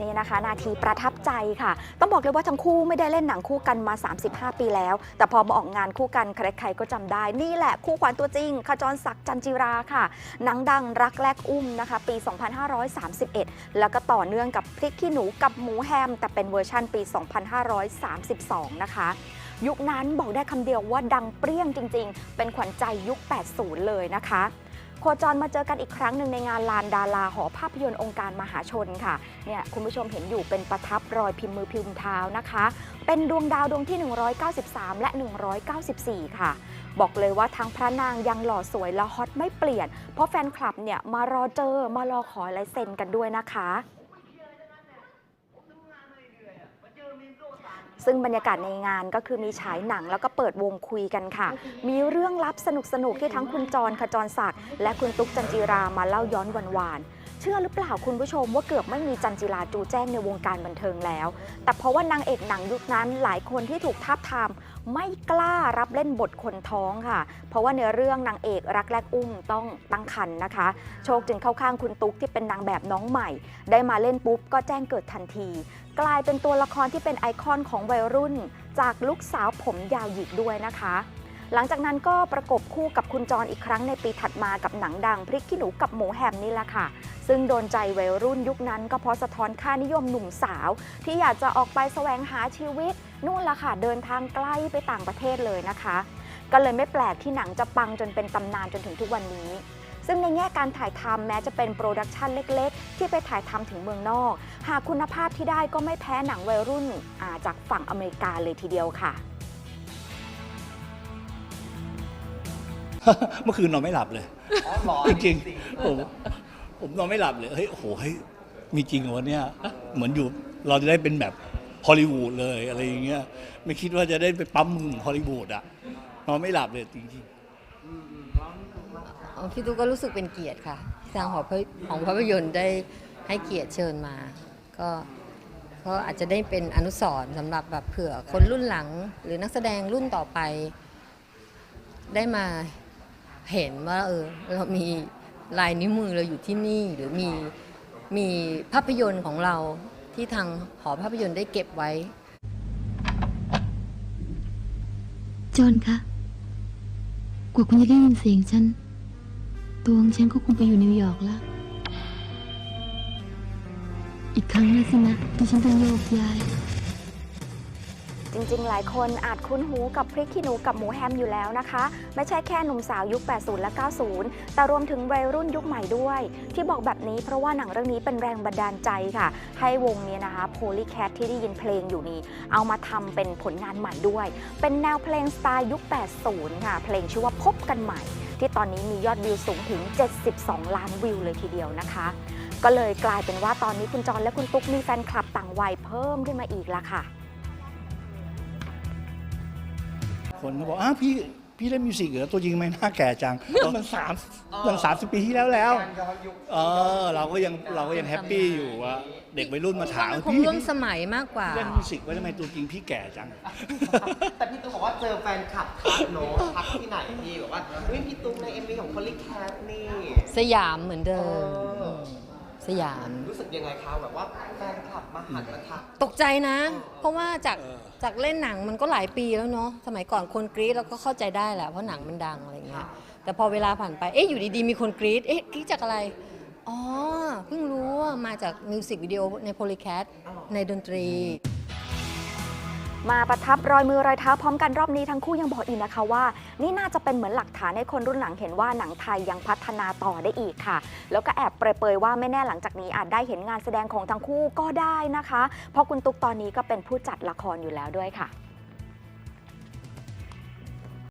นี่นะคะ นาทีประทับใจค่ะ ต้องบอกเลยว่าทั้งคู่ไม่ได้เล่นหนังคู่กันมา 35 ปีแล้ว แต่พอมาออกงานคู่กันใครๆก็จำได้ นี่แหละคู่ขวัญตัวจริงขจรศักดิ์จันจิราค่ะ หนังดังรักแรกอุ้มนะคะ ปี 2531 แล้วก็ต่อเนื่องกับพริกขี้หนูกับหมูแฮม แต่เป็นเวอร์ชั่นปี 2532 นะคะยุคนั้นบอกได้คำเดียวว่าดังเปรี้ยงจริง ๆ เป็นขวัญใจยุค 80 เลยนะคะ โคจรมาเจอกันอีกครั้งหนึ่งในงานลานดาราหอภาพยนตร์องค์การมหาชนค่ะเนี่ยคุณผู้ชมเห็นอยู่เป็นประทับรอยพิมพ์มือพิมพ์เท้านะคะ เป็นดวงดาวดวงที่ 193 และ 194 ค่ะ บอกเลยว่าทั้งพระนางยังหล่อสวยและฮอตไม่เปลี่ยน เพราะแฟนคลับเนี่ยมารอเจอมารอขอลายเซ็นกันด้วยนะคะ ซึ่งบรรยากาศในงานก็คือมีฉายหนังแล้วก็เปิดวงคุยกันค่ะ มีเรื่องลับสนุกๆที่ทั้งคุณจรขจรศักดิ์และคุณตุ๊กจันจิรามาเล่าย้อนหวานๆเชื่อหรือเปล่าคุณผู้ชมว่าเกือบไม่มีจันจิราจูแจ้งในวงการบันเทิงแล้ว แต่เพราะว่านางเอกหนังยุคนั้นหลายคนที่ถูกทาบทามไม่กล้ารับเล่นบทคนท้องค่ะ เพราะว่าในเรื่องนางเอกรักแรกอุ้มต้องตั้งครรภ์นะคะ โชคจึงเข้าข้างคุณตุ๊กที่เป็นนางแบบน้องใหม่ ได้มาเล่นปุ๊บก็แจ้งเกิดทันที กลายเป็นตัวละครที่เป็นไอคอนของวัยรุ่น จากลูกสาวผมยาวหยิกด้วยนะคะ หลังจากนั้นก็ประกบคู่กับคุณจรอีกครั้งในปีถัดมากับหนังดังพริกขี้หนูกับหมูแฮมนี่แหละค่ะ ซึ่งโดนใจวัยรุ่นยุคนั้นก็เพราะสะท้อนค่านิยมหนุ่มสาว ที่อยากจะออกไปแสวงหาชีวิต นู่นละค่ะเดินทางไกลไปต่างประเทศเลยนะคะ ก็เลยไม่แปลกที่หนังจะปังจนเป็นตำนานจนถึงทุกวันนี้ซึ่งในแง่การถ่ายทำแม้จะเป็นโปรดักชันเล็กๆ ที่ไปถ่ายทำถึงเมืองนอก หากคุณภาพที่ได้ก็ไม่แพ้หนังวัยรุ่นจากฝั่งอเมริกาเลยทีเดียวค่ะ เมื่อคืนนอนไม่หลับเลยอ๋อเหรอจริงๆผมผมนอนไม่หลับเลยเฮ้ยโอ้โหเฮ้ยมีจริงเหรอวะเนี่ยเหมือนอยู่เราจะได้เป็นแบบฮอลลีวูดเลยอะไรอย่างเงี้ยไม่คิดว่าจะได้ไปปั๊มมือฮอลลีวูดอะนอนไม่หลับเลยจริงๆอ๋อพี่ตุ๊กก็รู้สึกเป็นเกียรติค่ะที่ทางหอภาของภาพยนตร์ได้ให้เกียรติเชิญมา ก็ก็อาจจะได้เป็นอนุสรณ์สำหรับแบบเผื่อคนรุ่นหลัง หรือนักแสดงรุ่นต่อไปได้มา เห็นว่าเออเรามีลายนิ้วมือเราอยู่ที่นี่หรือมีมีภาพยนตร์ของเราที่ทางหอภาพยนตร์ได้เก็บไว้ จอนคะกว่าคุณจะได้ยินเสียงฉัน ตัวของฉันก็คงไปอยู่นิวยอร์กแล้ว อีกครั้งแล้วสินะที่ฉันต้องโยกย้าย จริงๆ หลายคนอาจคุ้นหูกับพริกขี้หนูกับหมูแฮมอยู่แล้วนะคะ ไม่ใช่แค่หนุ่มสาวยุค 80 และ 90 แต่รวมถึงวัยรุ่นยุคใหม่ด้วย ที่บอกแบบนี้เพราะว่าหนังเรื่องนี้เป็นแรงบันดาลใจค่ะ ให้วงเนี้นะคะ Polycat ที่ได้ยินเพลงอยู่นี้ เอามาทำเป็นผลงานใหม่ด้วย เป็นแนวเพลงสไตล์ยุค 80 ค่ะ เพลงชื่อว่าพบกันใหม่ ที่ตอนนี้มียอดวิวสูงถึง 72 ล้านวิวเลยทีเดียวนะคะก็เลยกลายเป็นว่าตอนนี้คุณจรและคุณตุ๊กมีแฟนคลับต่างวัยเพิ่มขึ้นมาอีกละค่ะ คนเขาบอกอ้าวพี่พี่เล่นมิวสิกเหรอตัวจริงทำไมหน้าแก่จัง มันสามมันสามสิบปีที่แล้วแล้วการย้อนยุคเออ เราก็ยังเราก็ยังแฮปปี้อยู่ว่าเด็กวัยรุ่นมาถามมันคงพี่ร่วมสมัยมากกว่า เล่นมิวสิกไว้ทำไมตัวจริงพี่แก่จัง แต่พี่ตุ๊กบอกว่าเจอแฟนคลับทักโน้ตทักที่ไหนพี่บอกว่าเฮ้ยพี่ตุ๊กในเอ็มวีของ Polycat นี่ สยามเหมือนเดิมเออม สยาม รู้สึกยังไงคะแบบว่าแฟนคลับมาหันมาทัก ตกใจนะ เพราะว่าจากจากเล่นหนังมันก็หลายปีแล้วเนาะสมัยก่อนคนกรี๊ดเราก็เข้าใจได้แหละเพราะหนังมันดังอะไรเงี้ยแต่พอเวลาผ่านไปเอ๊ะอยู่ดีๆมีคนกรี๊ดเอ๊ะกรี๊ดจากอะไรอ๋อเพิ่งรู้ว่ามาจากมิวสิกวิดีโอในโพลีแคทในดนตรี มาประทับรอยมือรอยเท้าพร้อมกันรอบนี้ทั้งคู่ยังบอกอีกนะคะว่า นี่น่าจะเป็นเหมือนหลักฐานให้คนรุ่นหลังเห็นว่าหนังไทยยังพัฒนาต่อได้อีกค่ะ แล้วก็แอบเปรยๆว่าไม่แน่หลังจากนี้อาจได้เห็นงานแสดงของทั้งคู่ก็ได้นะคะ เพราะคุณตุ๊กตอนนี้ก็เป็นผู้จัดละครอยู่แล้วด้วยค่ะ